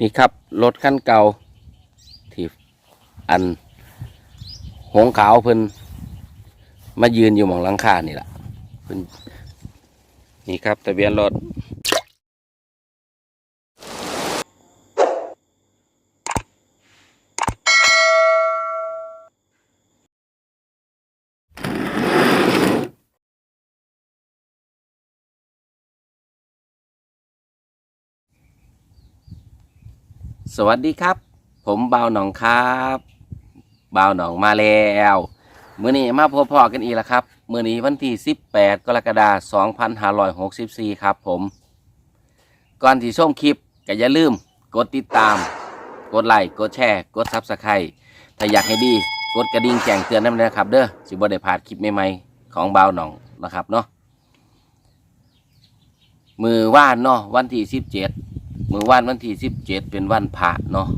นี่ครับรถขั้นเก่าที่อันหงขาวเพิ่นมายืนอยู่หมองหลังคานี่แหละเพิ่นนี่ครับทะเบียนรถ สวัสดีครับ ผมบ่าวหนองครับบ่าวหนองมาแล้วมื้อนี้มาพบพ่อกันอีกแล้วครับมื้อนี้วันที่ 18 กรกฎาคม2564 ครับผม ก่อนที่ชมคลิปก็อย่าลืม กดติดตาม กดไลค์กดแชร์ กดซับสไครต์ถ้าอยากให้ดี กดกระดิ่งแจ้งเตือนนั่นนะครับ เด้อสิบ่ได้พลาดคลิปใหม่ๆของบ่าวหนองนะครับเนาะมือว่านเนาะวันที่ 17 มื่อว่านวันที่17เจ็ดเป็นวันพระเนาะ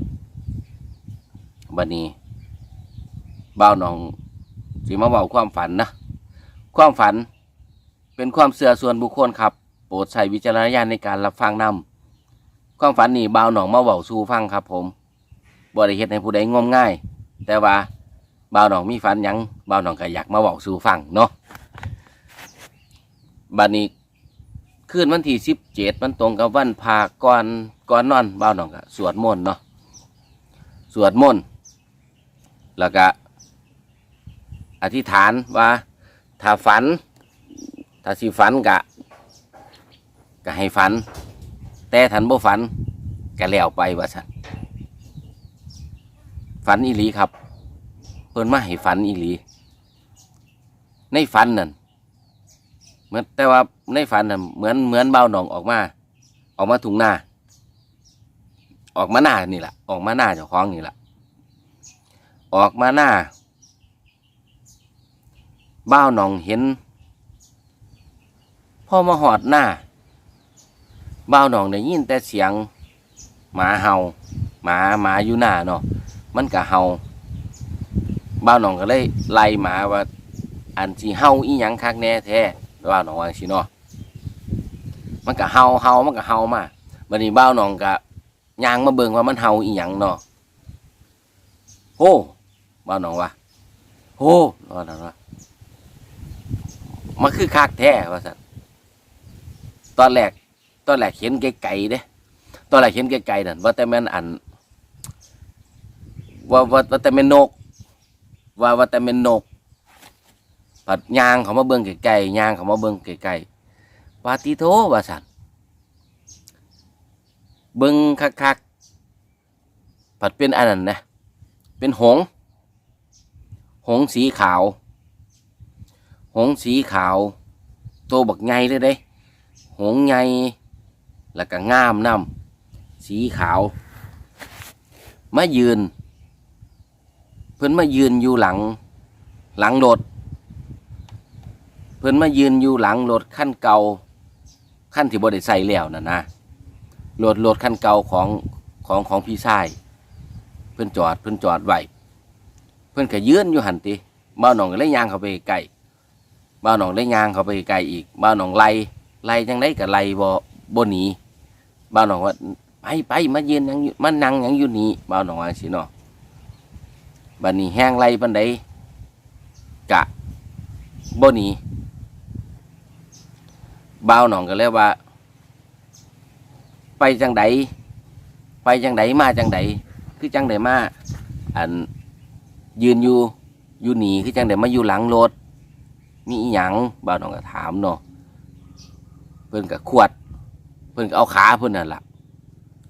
วันนี้บ่าวหนองสิมาเบาความฝันนะ ความฝันเป็นความเสื่อส่วนบุคคลครับ โปรดใช้วิจารณญาณในการรับฟังนำความฝันนี่บ่าวหนองมาเบาสู่ฟังครับ ผมบ่ได้เฮ็ดให้ผู้ใดงมง่าย แต่ว่าบ่าวหนองมีฝันยังบ่าวหนองก็อยากมาเบาสู่ฟังเนาะบัดนี้ คืนวันที่สิบเจ็ดมันตรงกับวันพาก่อนก่อนนอนบ่าวหนองก็สวดมนต์เนาะสวดมนต์แล้วก็อธิษฐานว่าถ้าฝัน ถ้าสิฝันกะก็ให้ฝัน แต่ทันบ่ฝันก็แล้วไปว่าสันฝันอีหลีครับ เพิ่นมาให้ฝันอีหลี ในฝันนั่น เหมือนแต่ว่าในฝันน่ะเหมือนเหมือนเบาหนองออกมา ออกมาถุงหน้า ออกมาหน้านี่แหละออกมาหน้าเจ้าของนี่แหละออกมาหน้าเบ้าหนองเห็นพ่อมาหอดหน้าเบ้าหนองได้ยินแต่เสียง หมาเห่าหมาหมาอยู่หน้าเนาะมันก็เห่าเบ้าหนองก็เลยไล่หมาว่าอันที่เห่าอีหยังคักแน่แท้ บ้าวหนองว่าสิเนาะมันก็เห่าเห่ามันก็เห่ามาบัดนี้บ้าวหนองก็ย่างมาเบิ่งว่ามันเห่าอีหยังเนาะโอ้บ้าวหนองว่าโอ้ว่าหนองว่ามันคือคักแท้ว่าสันตอนแรกตอนแรกเห็นไกลๆเด้ตอนแรกเห็นไกลๆนั่นว่าแต่แม่นอันว่าว่าว่าแต่แม่นนก ว่าว่าแต่แม่นนก ปัดยางเขามาเบิ่งไกลๆยางเขามาเบิ่งไกลๆปาติโทว่าสันเบิ่งคักๆปัดเป็นอันนั้นนะเป็นหง หงสีขาว หงสีขาวโตบักไงเลยเด้ หงไงแล้วก็งามน้ำสีขาว มายืน เพิ่นมายืนอยู่หลัง หลังรถ เพิ่นมายืนอยู่หลังรถขั้นเก่าขั้นที่บ่ได้ใส่แล้วน่ะนะรถรถขั้นเก่าของของของพี่ชายเพิ่นจอดเพิ่นจอดไว้เพิ่นก็ยืนอยู่หันติบ้าหนองก็เลยยางเข้าไปใกลบ้าหนองได้ยางเขาไปไกลอีกบ้าหนองไล่ไล่จังไดกับไล่บ่บ่หนีบ้าหนองว่าไปไปมายืนยังมานั่งยังอยู่นี่บ้าหนองว่าสิเนาะบัดนี้แห้งไล่ปันใดกะบ่หนี บ้าวหนองก็เลยว่า ไปจังไดไปจังไดมาจังไดคือจังไดมาอันยืนอยู่อยู่หนีคือจังไดมาอยู่หลังรถมีอีหยังบ่าวหนองก็ถามเนาะเพิ่นก็ขวด เพิ่นก็เอาขาเพิ่นนั่นล่ะ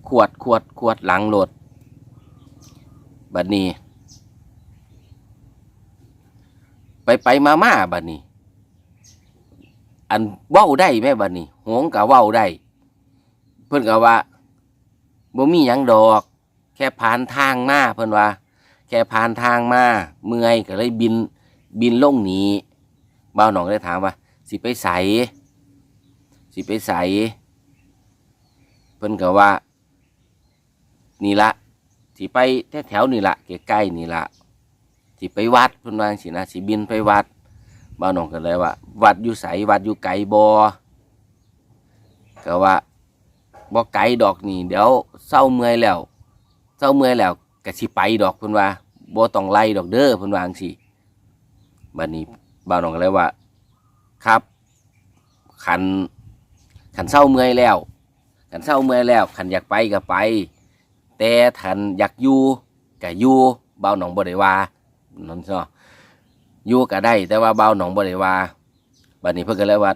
ขวดขวดขวดหลังรถบัดนี้ ไปไปมามาบัดนี้ อันเว้าได้แม่บัดนี้หงก็เว้าได้เพิ่นก็ว่าบ่มีหยังดอก แค่ผ่านทางมาเพิ่นว่า แค่ผ่านทางมาเมื่อยก็เลยบินบินลงหนีบ้าวหนองได้ถามว่า สิไปใสสิไปใสเพิ่นก็ว่า นี่ละสิไปแถวๆนี่ละใกล้ๆนี่ละสิไปวัดเพิ่นว่าสินะสิบินไปวัด บ้าวหนองก็เลยว่า วัดอยู่ใสวัดอยู่ไกลบอก็ว่าบ่ไกลดอกนี่เดี๋ยวเศร้าเมื่อยแล้วเศร้าเมื่อยแล้วก็สิไปดอกเพิ่นว่าบ่ต้องไล่ดอกเด้อเพิ่นว่าจังซี่บัดนี้บ่าวน้องก็เลยว่า ครับคันคันเศร้าเมื่อยแล้วคันเศร้าเมื่อยแล้วคันอยากไปก็ไป แต่คันอยากอยู่ก็อยู่บ่าวน้องบ่ได้ว่านั่นเนาะ อยู่ก็ได้ แต่ว่าเบาวน้องบ่ได้ว่าบัดนี้เพิ่นก็เลยว่า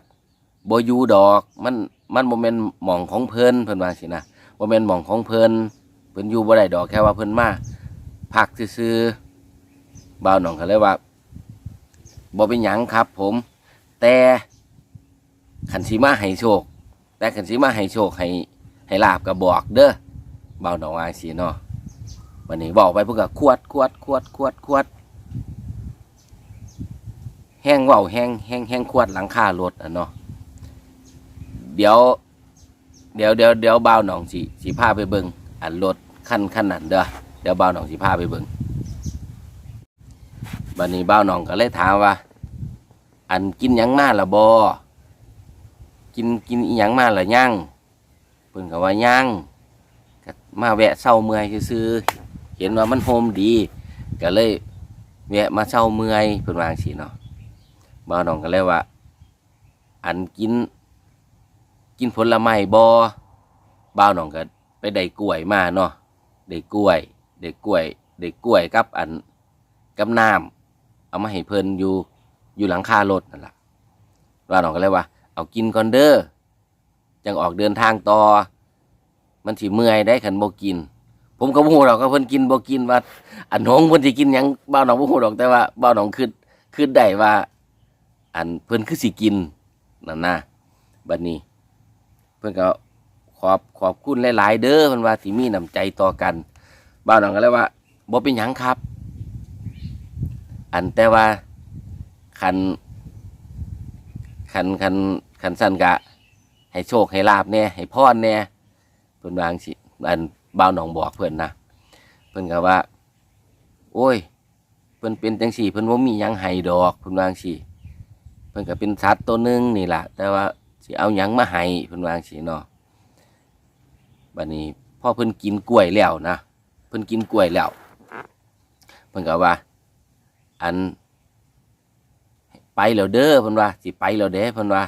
บ่อยู่ดอก มันมันบ่แม่นหม่องของเพิ่นเพิ่นว่าสินะบ่แม่นหม่องของเพิ่นเพิ่นอยู่บ่ได้ดอกแค่ว่าเพิ่นมาพักซื่อๆบ่าวน้องก็เลยว่าบ่เป็นหยังครับ ผม แต่ขันสิมาให้โชค แต่ขันสิมาให้โชคให้ให้ลาบก็บอกเด้อเบาวน้องว่าสิเนาะวันนี้บอกไปเพิ่นก็ควดควดควดควดควด แห้งเว้าแห้งแห้งแห้งควดหลังคารถอะเนาะเดี๋ยว เดี๋ยวเดี๋ยวเดี๋ยวบ่าวหนองสิสิพาไปเบิงอันรถขั้นขั้นนั้นเด้อเดี๋ยวบ่าวหนองสิพาไปเบิงบัดนี้บ่าวหนองก็เลยถามว่า อันกินหยังมาละบอกินกินอีหยังมาละยังเพิ่นก็ว่ายังก็มาแวะเศร้าเมื่อยซื่อๆเห็นว่ามันโฮมดี ก็เลย แวะมาเศร้าเมื่อยเพิ่นวาจังซี่เนาะ บ่าวหนองก็เลยว่า อันกิน กินผลไม้บอบ้าวหนองก็ไปได้กล้วยมาเนาะได้กล้วยได้กล้วยได้กล้วยกับ อันกับน้ำเอามาให้เพิ่นอยู่อยู่หลังคารถนั่นแหละบ้าวหนองก็เลยว่า เอากินก่อนเด้อจังออกเดินทางต่อ มันสิเมื่อยได้ขันบ่กิน ผมก็บ่ฮู้ดอกว่าเพิ่นกินบ่กินว่าอันน้องเพิ่นสิกินหยังบ้าวหนองบ่ฮู้ดอกแต่ว่าบ้าวหนองคิดคิดได้ว่า อันเพิ่นคือสิกินนั่นนะบัดนี้ เพื่อนก็ขอบขอบคุณหลาย ๆ เด้อเพื่อนว่าที่มีน้ำใจต่อกันบ้าวหนองก็เลยว่าบ่เป็นหยังครับ อันแต่ว่าคันคันคันคันสั้นกะ ให้โชคให้ลาบแน่ให้พรแน่เพื่อนวาจั่งสิอันบ้าวหนองบอกเพื่อนนะเพื่อนก็ว่า โอ้ยเพื่อนเป็นจังสี่เพื่อนว่ามีหยังให้ดอกเพื่อนวาจั่งสิ เพื่อนก็เป็นสัตว์ตัวหนึ่งนี่แหละแต่ว่าสิเอาหยังมาให้เพิ่นวาจั่งสิเนาะบัดนี้พ่อเพิ่นกินกล้วยแล้วนะเพิ่นกินกล้วยแล้วเพิ่นก็ว่า อัน ไปแล้วเด้อเพิ่นว่าสิไปแล้วเด้เพิ่นว่า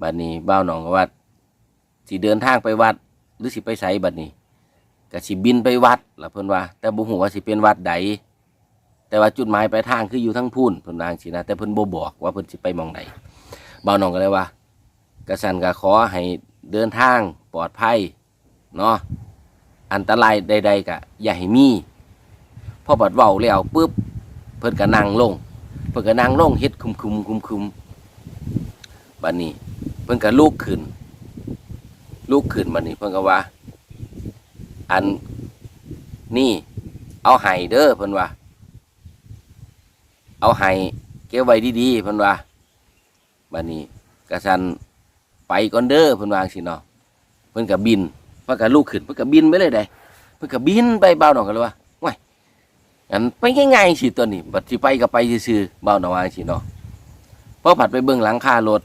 บัดนี้บ้าวหนองก็ว่าสิเดินทางไปวัด หรือสิไปไสบัดนี้ก็สิบินไปวัดล่ะเพิ่นว่า แต่บ่ฮู้ว่าสิเป็นวัดใด แต่ว่าจุดหมายปลายทางคืออยู่ทั้งพูนเพิ่นวางสินะแต่เพิ่นบ่บอกว่าเพิ่นสิไปมองใดบ่าวน้องก็เลยว่ากระสันก็ขอให้เดินทางปลอดภัยเนาะอันตรายใด ๆก็อย่าให้มีพอบัดเว้าแล้วปุ๊บเพิ่นก็นั่งลง เพิ่นก็นั่งลงเฮ็ดคุมคุมคุมคุมบัดนี้ เพิ่นก็ลุกขึ้นลุกขึ้นบัดนี้ เพิ่นก็ว่า อันนี่เอาไห้เด้อเพิ่นว่า เอาไห้เก็บไว้ดีๆเพิ่นว่าบัดนี้กระสันไปก่อนเด้อเพิ่นวาจังสิเนาะเพิ่นก็บินเพิ่นก็ลูกขึ้นเพิ่นก็บินไปเลยได้เพิ่นก็บินไปเบาหนองกันเลยว่าว้ายอันไปง่ายๆสิตัวนี้บัดสิไปก็ไปซื่อๆเบาหนองว่าจังสิเนาะพอผัดไปเบิ่งหลังคารถ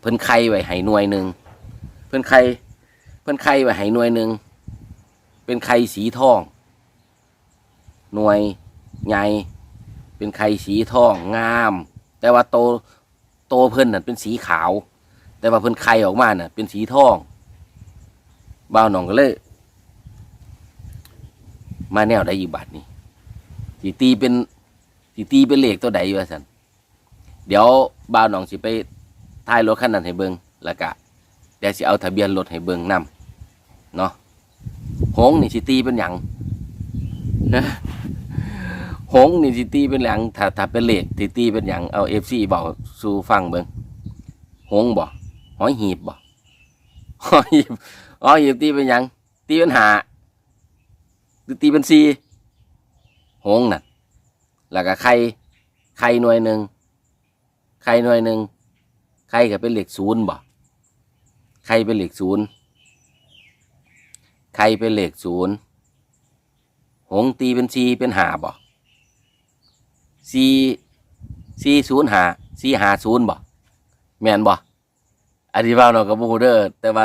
เพิ่นไข่ไว้ให้หน่วยหนึ่งเพิ่นไข่เพิ่นไข่ไว้ให้หน่วยหนึ่งเป็นไข่สีทอง หน่วยใหญ่ เป็นไข่สีทองงาม แต่ว่าโตโตเพิ่นน่ะเป็นสีขาว แต่ว่าเพิ่นไข่ออกมาน่ะ เป็นสีทองบ่าวหนองก็เลย มาแนวได้อยู่บัดนี้สีตีเป็นสีตีเป็นเหลขตัวใดอยู่สันเดี๋ยวบ่าวหนองสิไปท้ายรถคันนั้นให้เบิงแล้วก็เดี๋ยวสิเอาทะเบียนรถให้เบิงนํเนาะหงนี่สิตีเป็นหยังนะ หงนี่สิตีเป็นหยังถ้าถ้าเป็นเลขสิตีเป็นหยังเอาเอฟซีบอกสู่ฟังเบิงหงส์บ่หอยหีบบ่หอยหีบหอยหีบตีเป็นหยังตีเป็นหาตีเป็นซีหงน่ะแล้วก็ไข่ไข่หน่วยหนึ่งไข่หน่วยหนึ่งไข่ก็เป็นเหลขศูนย์บ่ไข่เป็นเหลขศูนย์ไข่เป็นเหลขศูนย์หงตีเป็นซีเป็นหาบ่ สี่สี่ศูนย์หาสี่หาศูนย์บ่แมนบ่อันนี้บ่าวหนองกับบูเดอร์แต่ว่า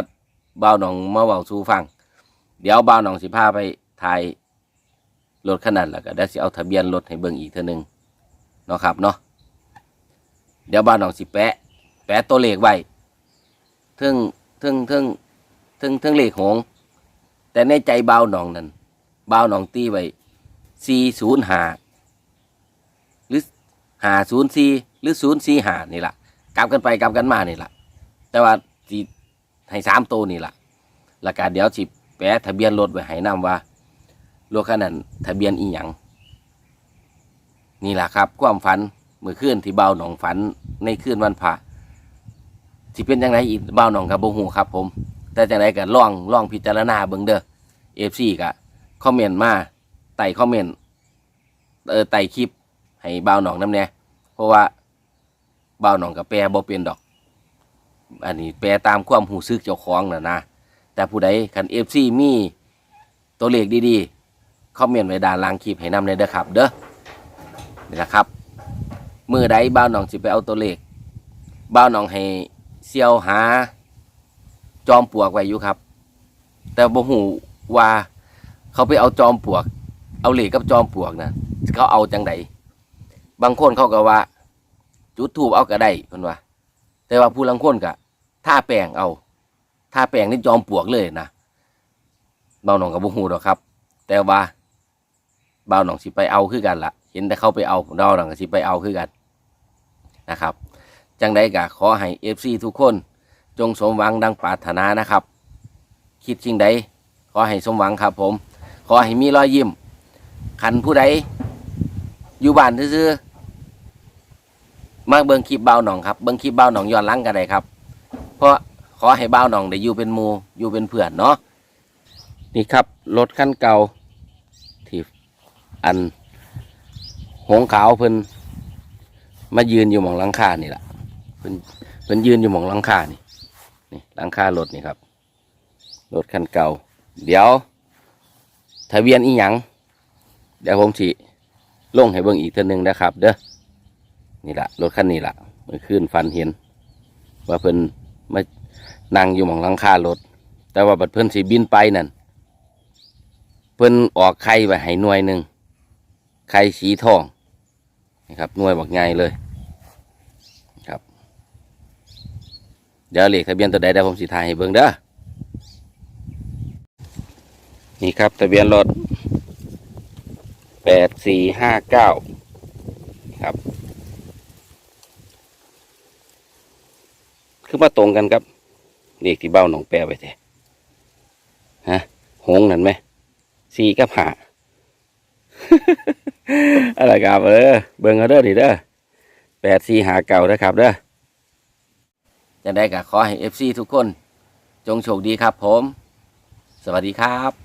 บ่าวหนองมาเว้าสู่ฟัง เดี๋ยวบ่าวหนองสิพาไปถ่ายรถขนาดแล้วก็ได้สิเอาทะเบียนรถให้เบิ่งอีกเท่านึงเนาะครับเนาะเดี๋ยวบ่าหนองสิแปะ แปะตัวเลขไว้ทึ่งทึ่งทึ่งทึ่งทึ่งเลขหงส์แต่ในใจบ่าหนองนั้นบ่าหนองตีไว้405หา รือ504หรือ045นี่ล่ะกลับกันไปกลับกันมานี่ล่ะแต่ว่าสิให้สามตัวนี่ล่ะแล้วก็เดี๋ยวสิแปะทะเบียนรถไว้ให้นํว่ารถคันนั้นทะเบียนอีหยังนี่ล่ะครับ ความฝันเมื่อคืนที่เบาหนองฝันในคืนวันพระสิเป็นจังไดอีกเบาหนองกับบ่ฮู้ครับผม แต่จังไดก็ลองลองพิจารณาเบิ่งเด้อ FC ก็คอมเมนต์มาใต้คอมเมนต์เออใต้คลิป ให้เบาหนองน้ำแน่เพราะว่าบ่าวหนองกับแปลบ่เป็นดอก อันนี้แปลตามความหูซึกเจ้าของน่ะนะแต่ผู้ใดคันเอฟซีมีตัวเลขดีๆคอมเมนต์ไว้ด้านล่างคลิปให้นำเลยเด้อครับ เด้อนี่แหละครับมือใดบ่าวหนองสิไปเอาตัวเลขบ่าวหนองให้เซียวหา จอมปลวกไว้อยู่ครับ แต่บ่หูว่าเขาไปเอาจอมปลวก เอาเหล็กกับจอมปลวกนะเขาเอาจังได บางคนเขาก็ว่า จุดทูบเอาก็ได้เพิ่นว่า แต่ว่าผู้ลังคนก็ท่าแป้งเอาท่าแป้งนี่จอมปลวกเลยนะเบาหนองกับบุฮูดอกครับ แต่ว่าเบาหนองสิไปเอาคือกันละเห็นแต่เขาไปเอาเบาหนองก็สิไปเอาคือกันนะครับ จังใดก็ขอให้เอฟซีทุกคน จงสมหวังดังปรารถนานะครับ คิดจริงใดขอให้สมหวังครับ ผม ขอให้มีรอยยิ้มขันผู้ใดอยู่บ้านซื่อ มาเบิ่งคลิปเบาหนองครับเบิ่งคลิปเบาหนองย้อนหลังกันได้ครับ เพราะขอให้เบาหนองได้อยู่เป็นหมูอยู่เป็นเพื่อนเนาะนี่ครับรถคันเก่าที่อันหงขาวเพิ่นมายืนอยู่หมองหลังคานี่แหละเพิ่นเพิ่นยืนอยู่หมองหลังคานี่นี่หลังคารถนี่ครับรถคันเก่า เดี๋ยวทะเบียนอีหยังเดี๋ยวผมสิลงให้เบิ่งอีกเทื่อนึงนะครับ เด้อ นี่แหละรถคันนี้แหละมื่อคืนฟันเห็น ว่าเพิ่นมานั่งอยู่หมองหลังคารถ แต่ว่าบัดเพิ่นสีบินไปนั่นเพิ่นออกไข่ไว้ให้หน่วยหนึ่งไข่สีทองนะครับหน่วยบอกไงเลยครับ เดี๋ยวเลขทะเบียนตัวใดได้ผมสิถ่ายให้เบิ่งเด้อนี่ครับทะเบียนรถแปดสี่ห้าเก้าครับ คือมาตรงกันครับเลขที่เบ้าหนองแปรไว้แท้ฮะหงนั่นไหมสี่กับหาอะไรครับเออเบิ่งเอาเด้อดิเด้อแปดสี่หาเก่าเด้อครับเด้อจะได้ก็ขอให้เอฟซีทุกคน จงโชคดีครับผม สวัสดีครับ